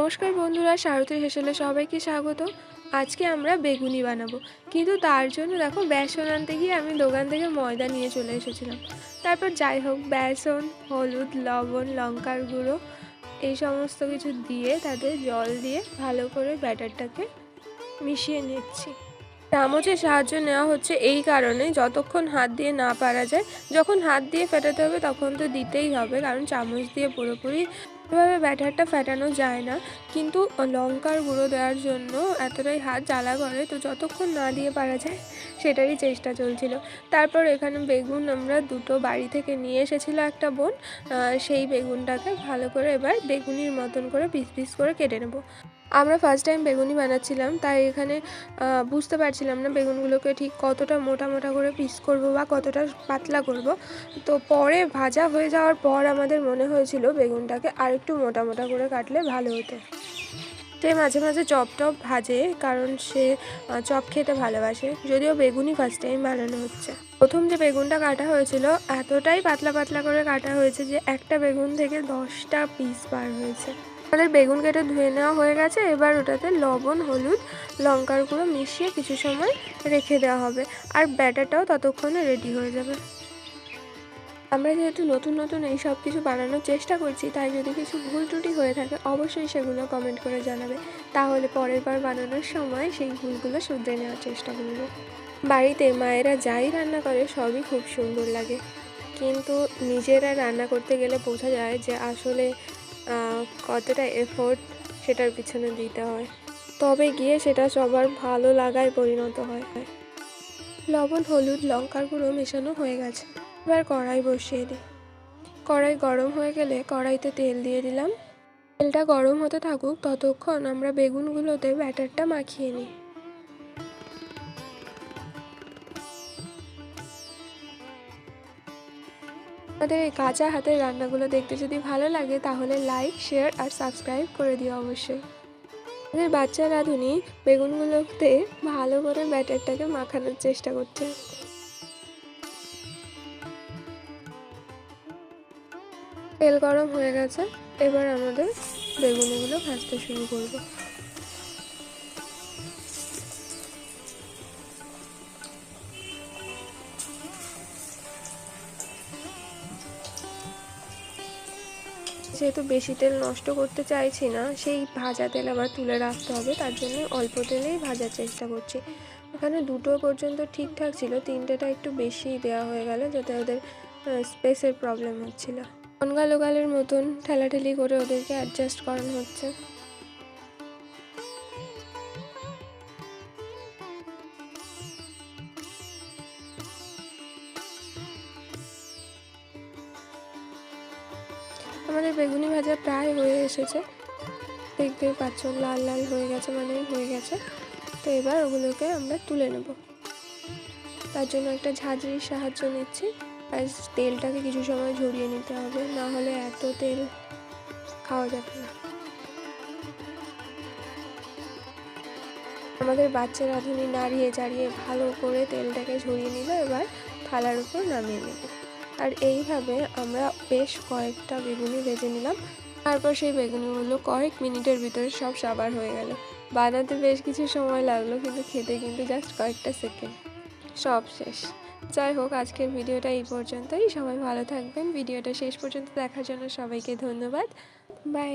নমস্কার বন্ধুরা, সারথী হেসেলে সবাইকে স্বাগত। আজকে আমরা বেগুনি বানাবো। কিন্তু তার জন্য দেখো, বেসন আনতে গিয়ে আমি দোকান থেকে ময়দা নিয়ে চলে এসেছিলাম। তারপর যাই হোক, বেসন, হলুদ, লবণ, লঙ্কার গুঁড়ো, এই সমস্ত কিছু দিয়ে তাতে জল দিয়ে ভালো করে ব্যাটারটাকে মিশিয়ে নিচ্ছি। চামচের সাহায্য নেওয়া হচ্ছে এই কারণে যতক্ষণ হাত দিয়ে না পারা যায়, যখন হাত দিয়ে ফেটাতে হবে তখন তো দিতেই হবে, কারণ চামচ দিয়ে পুরোপুরি এভাবে ব্যাটারটা ফেটানো যায় না। কিন্তু লঙ্কার গুঁড়ো দেওয়ার জন্য এতটাই হাত জ্বালা করে, তো যতক্ষণ না দিয়ে পারা যায়, সেটারই চেষ্টা চলছিল। তারপর এখানে বেগুন আমরা দুটো বাড়ি থেকে নিয়ে এসেছিল একটা বোন সেই বেগুনটাকে ভালো করে এবার বেগুনির মতন করে পিস পিস করে কেটে নেব। আমরা ফার্স্ট টাইম বেগুনি বানাচ্ছিলাম, তাই এখানে বুঝতে পারছিলাম না বেগুনগুলোকে ঠিক কতটা মোটা মোটা করে পিস করব বা কতটা পাতলা করব। তো পরে ভাজা হয়ে যাওয়ার পর আমাদের মনে হয়েছিল বেগুনটাকে আরেকটু মোটা মোটা করে কাটলে ভালো হতো। সে মাঝে মাঝে চপ টপ ভাজে, কারণ সে চপ খেতে ভালোবাসে, যদিও বেগুনই ফার্স্ট টাইম বানানো হচ্ছে। প্রথম যে বেগুনটা কাটা হয়েছিল, এতটাই পাতলা পাতলা করে কাটা হয়েছে যে একটা বেগুন থেকে দশটা পিস বার হয়েছে। আমাদের বেগুন কেটে ধুয়ে নেওয়া হয়ে গেছে। এবার ওটাতে লবণ, হলুদ, লঙ্কার গুঁড়ো মিশিয়ে কিছু সময় রেখে দেওয়া হবে। আর ব্যাটারটাও ততক্ষণে রেডি হয়ে যাবে। আমরা যেহেতু নতুন নতুন এই সব কিছু বানানোর চেষ্টা করছি, তাই যদি কিছু ভুল ত্রুটি হয়ে থাকে, অবশ্যই সেগুলো কমেন্ট করে জানাবে। তাহলে পরের বার বানানোর সময় সেই ভুলগুলো শুধরে নেওয়ার চেষ্টা করব। বাড়িতে মায়েরা যাই রান্না করে, সবই খুব সুন্দর লাগে। কিন্তু নিজেরা রান্না করতে গেলে বোঝা যায় যে আসলে কতটা এফোর্ট সেটার পিছনে দিতে হয়। তবে গিয়ে সেটা সবার ভালো লাগায় পরিণত হয়। লবণ, হলুদ, লঙ্কার গুঁড়ো মেশানো হয়ে গেছে। এবার কড়াই বসিয়ে দিই। কড়াই গরম হয়ে গেলে কড়াইতে তেল দিয়ে দিলাম। তেলটা গরম হতে থাকুক, ততক্ষণ আমরা বেগুনগুলোতে ব্যাটারটা মাখিয়ে নিই। আমাদের এই কাঁচা হাতের রান্নাগুলো দেখতে যদি ভালো লাগে, তাহলে লাইক শেয়ার আর সাবস্ক্রাইব করে দিও অবশ্যই। আমাদের বাচ্চা রাঁধুনি বেগুনগুলোতে ভালো করে ব্যাটারটাকে মাখানোর চেষ্টা করছে। তেল গরম হয়ে গেছে, এবার আমাদের বেগুনগুলো ভাজতে শুরু করব। যেহেতু বেশি তেল নষ্ট করতে চাইছি না, সেই ভাজা তেল আবার তুলে রাখতে হবে। তার জন্য অল্প তেলেই ভাজার চেষ্টা করছি। ওখানে দুটো পর্যন্ত ঠিকঠাক ছিল, তিনটেটা একটু বেশি দেওয়া হয়ে গেল, যাতে ওদের স্পেসের প্রবলেম হচ্ছিল। অনগালোগালের মতন ঠেলাঠেলি করে ওদেরকে অ্যাডজাস্ট করানো হচ্ছে। আমাদের বেগুনি ভাজা প্রায় হয়ে এসেছে। দেখতেই পাচ্ছ, লাল লাল হয়ে গেছে মানে হয়ে গেছে। তো এবার ওগুলোকে আমরা তুলে নেব। তার জন্য একটা ঝাঁঝরির সাহায্য নিচ্ছি। আর তেলটাকে কিছু সময় ঝরিয়ে নিতে হবে, না হলে এত তেল খাওয়া যাবে না। আমাদের বাচ্চা রাঁধুনি নাড়িয়ে চাড়িয়ে ভালো করে তেলটাকে ঝরিয়ে নিল, এবার থালার উপর নামিয়ে নেব। আর এইভাবে আমরা বেশ কয়েকটা বেগুনি ভেজে নিলাম। তারপর সেই বেগুনিগুলো কয়েক মিনিটের ভিতরে সব সাবার হয়ে গেল। বানাতে বেশ কিছু সময় লাগল, কিন্তু খেতে কিন্তু জাস্ট কয়েকটা সেকেন্ড সব শেষ। যাই হোক, আজকের ভিডিওটা এই পর্যন্তই। সবাই ভালো থাকবেন। ভিডিওটা শেষ পর্যন্ত দেখার জন্য সবাইকে ধন্যবাদ। বাই